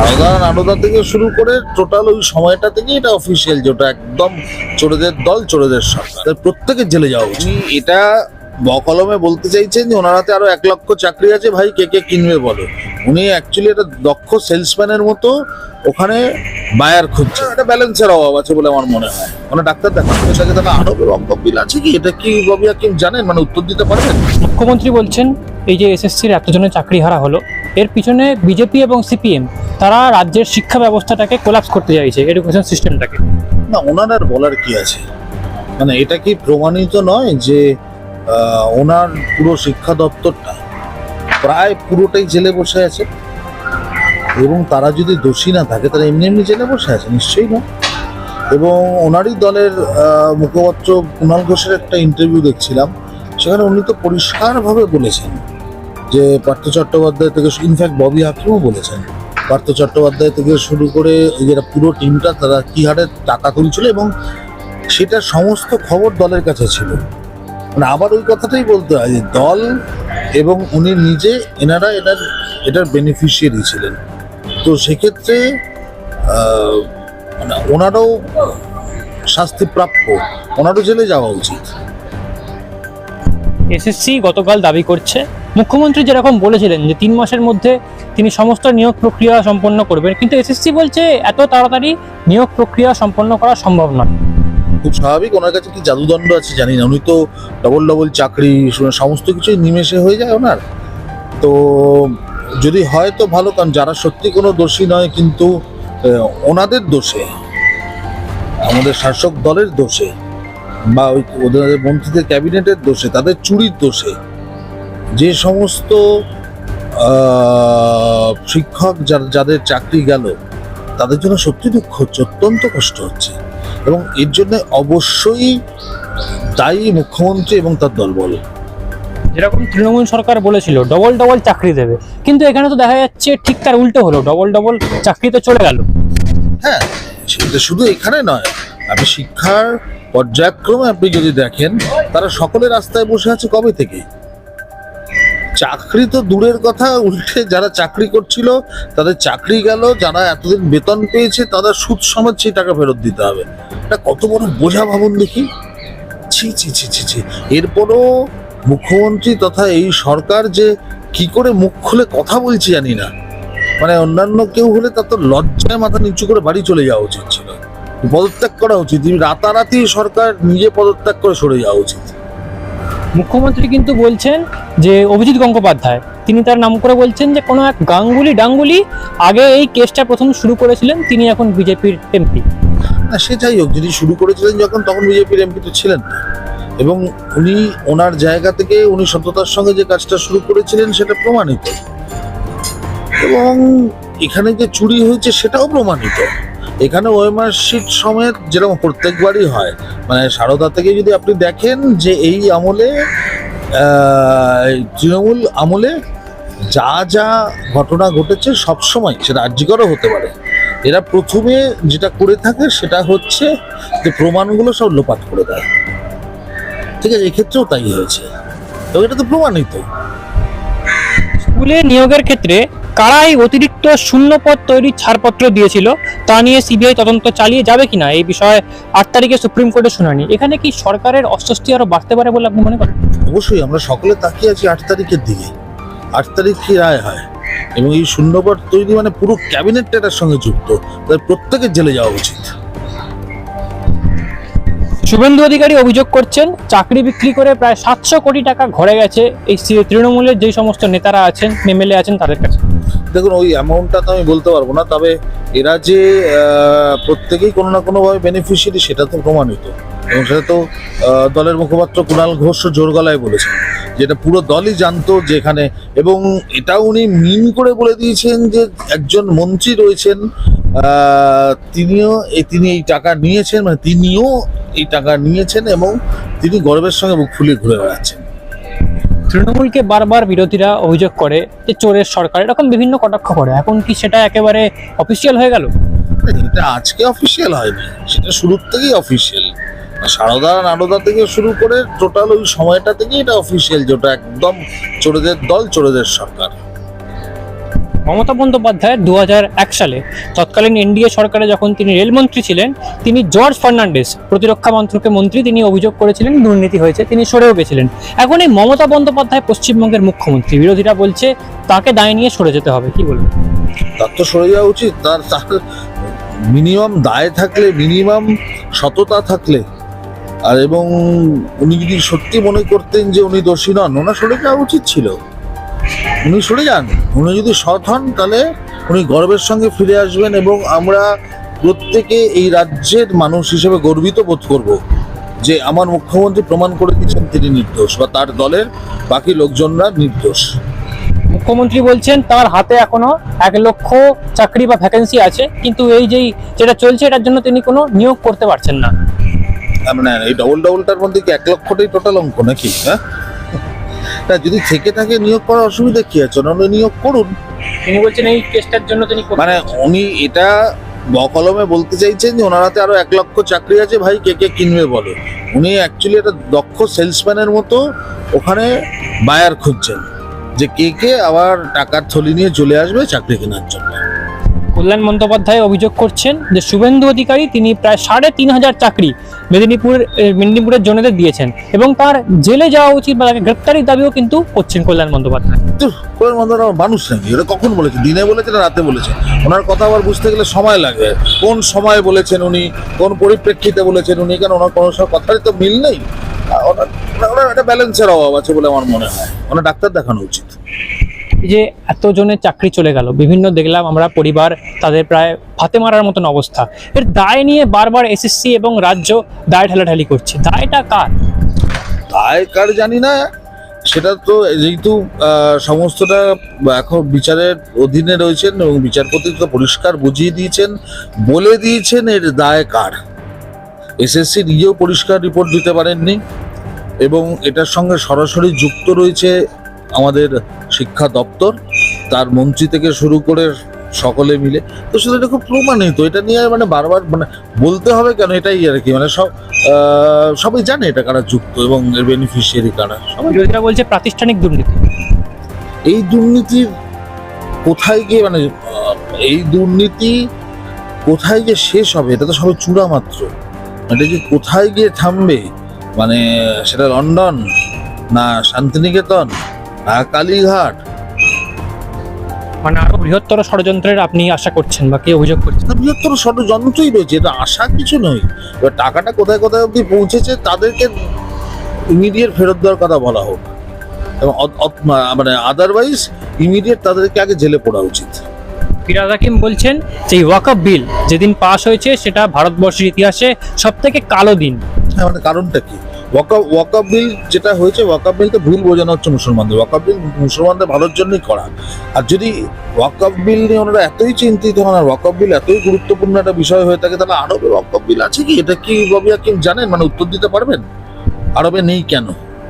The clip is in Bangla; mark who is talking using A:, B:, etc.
A: সারদা নারদা থেকে শুরু করে টোটাল ওই সময়টা থেকে এটা অফিসিয়াল যেটা একদম চোরেদের দল চোরেদের সরকার। প্রত্যেকের জেলে যাওয়া উচিত। এটা বকলমে বলতে চাইছেন যে ওনার হাতে আরও এক লক্ষ চাকরি আছে ভাই কে কে কিনবে বলো? উনি অ্যাকচুয়ালি একটা দক্ষ সেলসম্যানের মতো ওখানে বায়ার খুঁজছে। এটা ব্যালেন্সের অভাব আছে বলে আমার মনে হয়। মানে ডাক্তার দেখান এটাকে তাহলে আরও রকম বিল আছে কি? এটা কি ববি হাকিম জানেন? মানে উত্তর দিতে পারবেন?
B: মুখ্যমন্ত্রী বলছেন এই যে এসএসসির এতজনের চাকরি হারা হলো, এর পিছনে বিজেপি এবং সিপিএম, তারা রাজ্যের শিক্ষা ব্যবস্থাটাকে কোলাপস করতে চাইছে এডুকেশন সিস্টেমটাকে
A: না, ওনার বলার কি আছে? মানে এটা কি প্রমাণিত নয় যে ওনার পুরো শিক্ষা দপ্তরটা প্রায় পুরোটাই জেলে বসে আছে? এবং তারা যদি দোষী না থাকে, তারা এমনি এমনি জেলে বসে আছে, নিশ্চয়ই না। এবং ওনারই দলের মুখপাত্র কুণাল ঘোষের একটা ইন্টারভিউ দেখছিলাম, সেখানে উনি তো পরিষ্কারভাবে বলেছেন যে পার্থ চট্টোপাধ্যায় থেকে ইনফ্যাক্ট ববি হাকিমও বলেছেন। পার্থ চট্টোপাধ্যায় থেকে শুরু করে যারা পুরো টিমটা তারা কী হারে টাকা তুলছিল এবং সেটা সমস্ত খবর দলের কাছে ছিল। মানে আবার ওই কথাটাই বলতে হয় যে দল এবং উনি নিজে, এনারা এটার এটার বেনিফিশিয়ারি ছিলেন। তো সেক্ষেত্রে মানে ওনারও শাস্তি প্রাপ্য, ওনারও জেলে যাওয়া উচিত।
B: এসএসসি গতকাল দাবি করছে। মুখ্যমন্ত্রী যেরকম বলেছিলেন যে তিন মাসের মধ্যে তিনি সমস্ত নিয়োগ প্রক্রিয়া সম্পন্ন করবেন, কিন্তু এসএসসি বলছে এত তাড়াতাড়ি নিয়োগ প্রক্রিয়া সম্পন্ন করা সম্ভব নয়।
A: খুব স্বাভাবিক, ওনার কাছে কি জাদুদণ্ড আছে জানি না, উনি তো ডবল ডবল চাকরি, সমস্ত কিছুই নিমেষে হয়ে যায় ওনার। তো যদি হয় তো ভালো, কারণ যারা সত্যি কোনো দোষী নয়, কিন্তু ওনাদের দোষে, আমাদের শাসক দলের দোষে, বা ওই ওদের মন্ত্রীদের ক্যাবিনেটের দোষে, তাদের চুরির দোষে যে সমস্ত শিক্ষক যার- যাদের চাকরি গেল তাদের জন্য সত্যি দুঃখ হচ্ছে অত্যন্ত কষ্ট হচ্ছে। এবং এর জন্য অবশ্যই দায়ী মুখ্যমন্ত্রী এবং তার দলবল।
B: যেরকম তৃণমূল সরকার বলেছিল ডবল ডবল চাকরি দেবে। কিন্তু এখানে তো দেখা যাচ্ছে ঠিক তার উল্টো হলো ডবল ডবল চাকরি তো চলে গেল।
A: হ্যাঁ সেটা শুধু এখানে নয় আপনি শিক্ষার পর্যায়ক্রমে আপনি যদি দেখেন তারা সকলে রাস্তায় বসে আছে কবে থেকে? চাকরি তো দূরের কথা, উল্টে যারা চাকরি করছিল, তাদের চাকরি গেল, যারা এতদিন বেতন পেয়েছে, তাদের সুদ সমেত সেই টাকা ফেরত দিতে হবে। এটা কত বড় বোঝা ভাবুন দেখি। ছি ছি ছি ছি ছি। এরপরও মুখ্যমন্ত্রী তথা এই সরকার যে কি করে মুখ খুলে কথা বলছি জানি না। মানে অন্যান্য কেউ হলে তার তো লজ্জায় মাথা নিচু করে বাড়ি চলে যাওয়া উচিত ছিল। পদত্যাগ করা উচিত। রাতারাতি সরকার নিজে পদত্যাগ করে সরে যাওয়া উচিত।
B: মুখ্যমন্ত্রী কিন্তু বলছেন যে অভিজিৎ গঙ্গোপাধ্যায়, তিনি তার নাম করে বলছেন যে কোনো এক গাঙ্গুলি ডাঙ্গুলি আগে এই কেসটা প্রথম শুরু করেছিলেন, তিনি এখন বিজেপির এমপি।
A: না, সে যাই হোক, যিনি শুরু করেছিলেন যখন, তখন বিজেপির এমপি তো ছিলেন এবং উনি ওনার জায়গা থেকে উনি সততার সঙ্গে যে কাজটা শুরু করেছিলেন, সেটা প্রমাণিত। এবং এখানে যে চুরি হয়েছে, সেটাও প্রমাণিত। এখানে ওয়েমার শিট সমেত যেরকম প্রত্যেকবারই হয় মানে সারদা থেকে যদি আপনি দেখেন যে এই আমলে তৃণমূল আমলে যা যা ঘটনা ঘটেছে সবসময় সেটা আর্যিকরও হতে পারে। এরা প্রথমে যেটা করে থাকে সেটা হচ্ছে যে প্রমাণগুলো সব লোপাট করে দেয়। ঠিক আছে, এক্ষেত্রেও তাই হয়েছে। এবং এটা তো প্রমাণিত।
B: স্কুলে নিয়োগের ক্ষেত্রে কারাই অতিরিক্ত শূন্য পদ তৈরির ছাড়পত্র দিয়েছিল তা নিয়ে সিবিআই তদন্ত চালিয়ে যাবে কিনা এই বিষয়ে আট তারিখে সুপ্রিম কোর্টে শুনানি। এখানে কি সরকারের অস্বস্তি আরও বাড়তে পারে বলে আপনি মনে করেন?
A: অবশ্যই আমরা সকলে তাকিয়ে আছি আট তারিখের দিকে। আট তারিখ কি রায় হয়? এবং এই শূন্যপদ তৈরি মানে পুরো ক্যাবিনেটটা এটার সঙ্গে যুক্ত তাই প্রত্যেকের জেলে যাওয়া উচিত।
B: শুভেন্দু অধিকারী অভিযোগ করছেন চাকরি বিক্রি করে প্রায় সাতশো কোটি টাকা ঘরে গেছে এই তৃণমূলের যেই সমস্ত নেতারা আছেন এমএলএ আছেন তাদের কাছে।
A: দেখুন, ওই অ্যামাউন্টটা তো আমি বলতে পারব না, তবে এরা যে প্রত্যেকেই কোনো না কোনোভাবে বেনিফিশিয়ারি সেটা তো প্রমাণিত। এবং সেটা তো দলের মুখপাত্র কুণাল ঘোষ জোর গলায় বলেছেন যেটা পুরো দলই জানতো যে এখানে এবং এটাও উনি মিন করে বলে দিয়েছেন যে একজন মন্ত্রী রয়েছেন তিনিও তিনি এই টাকা নিয়েছেন মানে তিনিও এই টাকা নিয়েছেন, এবং তিনি গর্বের সঙ্গে মুখ ফুলিয়ে ঘুরে বেড়াচ্ছেন।
B: তৃণমূলকে বারবার বিরোধীরা অভিযোগ করে যে চোরের সরকার, এরকম বিভিন্ন কটাক্ষ করে। এখন কি সেটা একেবারে অফিসিয়াল হয়ে গেল?
A: এটা আজকে অফিসিয়াল হয়নি, সেটা শুরুর থেকেই অফিসিয়াল সারদা নারদা থেকে শুরু করে টোটাল ওই সময়টা থেকেই এটা অফিসিয়াল যেটা একদম চোরেদের দল, চোরেদের সরকার।
B: মমতা বন্দ্যোপাধ্যায় দু সালে। তৎকালীন এনডিএ সরকারে যখন তিনি রেলমন্ত্রী ছিলেন, তিনি জর্জ ফার্নান্ডেস প্রতিরক্ষা মন্ত্রকের মন্ত্রী তিনি অভিযোগ করেছিলেন, দুর্নীতি হয়েছে, তিনি সরেও গেছিলেন। এখন এই মমতা বন্দ্যোপাধ্যায় পশ্চিমবঙ্গের মুখ্যমন্ত্রী, বিরোধীরা বলছে তাকে দায় নিয়ে সরে যেতে হবে, কি বলবেন?
A: তার তো সরে যাওয়া উচিত, তার তার মিনিমাম দায় থাকলে, মিনিমাম সততা থাকলে, আর এবং উনি যদি সত্যি মনে করতেন যে উনি দোষী নন, ওনার সরে যাওয়া উচিত ছিল। উনি সরে যান। উনি যদি সৎ হন তাহলে উনি গর্বের সঙ্গে ফিরে আসবেন এবং আমরা প্রত্যেকে এই রাজ্যের মানুষ হিসেবে গর্বিত বোধ করব যে আমার মুখ্যমন্ত্রী প্রমাণ করে দিচ্ছেন তিনি নির্দোষ বা তার দলের বাকি লোকজনরা নির্দোষ।
B: মুখ্যমন্ত্রী বলছেন তার হাতে এখনও এক লক্ষ চাকরি বা ভ্যাকেন্সি আছে কিন্তু এই যেই যেটা চলছে এটার জন্য তিনি কোনো নিয়োগ করতে পারছেন না।
A: মানে এই ডবল ডবলটার মধ্যে কি এক লক্ষটাই টোটাল অঙ্ক নাকি হ্যাঁ? তা যদি থেকে থাকে নিয়োগ করার অসুবিধা কি আছে? উনি নিয়োগ করুন।
B: তিনি বলছেন এই কেসটার জন্য তিনি
A: মানে উনি এটা বকলমে বলতে চাইছেন যে ওনার হাতে আরও এক লক্ষ চাকরি আছে ভাই কে কে কিনবে বলে। উনি অ্যাকচুয়ালি একটা দক্ষ সেলসম্যানের মতো ওখানে বায়ার খুঁজছেন যে কে কে আবার টাকার থলি নিয়ে চলে আসবে চাকরি কেনার জন্য।
B: কল্যাণ বন্দ্যোপাধ্যায় অভিযোগ করছেন যে শুভেন্দু অধিকারী তিনি প্রায় সাড়ে তিন হাজার চাকরি মেদিনীপুর এ, মেদিনীপুরের জনেদের দিয়েছেন এবং তার জেলে যাওয়া উচিত বা তাকে গ্রেপ্তারির দাবিও কিন্তু করছেন কল্যাণ বন্দ্যোপাধ্যায়।
A: মন্দার আমার মানুষ নাকি? এটা কখন বলেছে? দিনে বলেছে না রাতে বলেছে? ওনার কথা আবার বুঝতে গেলে সময় লাগে কোন সময় বলেছেন উনি? কোন পরিপ্রেক্ষিতে বলেছেন উনি? কেন ওনার কোনো কথারই তো মিল নেই? ওনার একটা ব্যালেন্সের অভাব আছে বলে আমার মনে হয়। ওনার ডাক্তার দেখানো উচিত।
B: যে এতজনের চাকরি চলে গেল, বিভিন্ন দেখলাম আমরা পরিবার তাদের প্রায় ফাতে মারার মতন অবস্থা। এর দায় নিয়ে বারবার এসএসসি এবং রাজ্য দায় ঠেলাঠালি করছে। দায়টা কার?
A: দায় কার জানি না, সেটা তো যেহেতু সমস্তটা এখন বিচারের অধীনে রয়েছেন এবং বিচারপতি তো পরিষ্কার বুঝিয়ে দিয়েছেন, বলে দিয়েছেন এর দায় কার। এসএসসি নিজেও পরিষ্কার রিপোর্ট দিতে পারেননি এবং এটার সঙ্গে সরাসরি যুক্ত রয়েছে আমাদের শিক্ষা দপ্তর তার মন্ত্রী থেকে শুরু করে সকলে মিলে। তো সেটা এটা খুব প্রমাণিত এটা নিয়ে মানে বারবার মানে বলতে হবে কেন এটাই আর কি? মানে সব সবাই জানে এটা কারা যুক্ত এবং এর বেনিফিশিয়ারি কারা। সবাই
B: বিরোধীরা বলছে প্রাতিষ্ঠানিক দুর্নীতি।
A: এই দুর্নীতির কোথায় গিয়ে মানে এই দুর্নীতি কোথায় গিয়ে শেষ হবে? এটা তো সবে চূড়া মাত্র। এটা যে কোথায় গিয়ে থামবে? মানে সেটা লন্ডন না শান্তিনিকেতন? কালীঘাট।
B: মানে আরও বৃহত্তর ষড়যন্ত্রের আপনি আশা করছেন বা কে অভিযোগ করছেন?
A: বৃহত্তর ষড়যন্ত্রই রয়েছে এটা আশা কিছু নয় এবার টাকাটা কোথায় কোথায় অবধি পৌঁছেছে তাদেরকে ইমিডিয়েট ফেরত দেওয়ার কথা বলা হোক। এবং মানে আদারওয়াইজ ইমিডিয়েট তাদেরকে আগে জেলে পড়া উচিত।
B: ফিরাদ হাকিম বলছেন যে ওয়াকআপ বিল যেদিন পাশ হয়েছে সেটা ভারতবর্ষের ইতিহাসে সব থেকে কালো দিন।
A: হ্যাঁ মানে কারণটা কি? ওয়াকআপ ওয়াকআপ বিল যেটা হয়েছে ওয়াকাব বিল তো ভুল বোঝানো হচ্ছে মুসলমানদের। ওয়াকাব বিল মুসলমানদের ভালোর জন্যই করা। আর যদি ওয়াকাব বিল নিয়ে ওনারা এতই চিন্তিত হন, আর ওয়াকাব বিল এতই গুরুত্বপূর্ণ একটা বিষয় হয়ে থাকে, তাহলে আরবে ওয়াকাব বিল আছে কি? এটা কি রবি হাকিম জানেন? মানে উত্তর দিতে পারবেন? আরবে নেই কেন?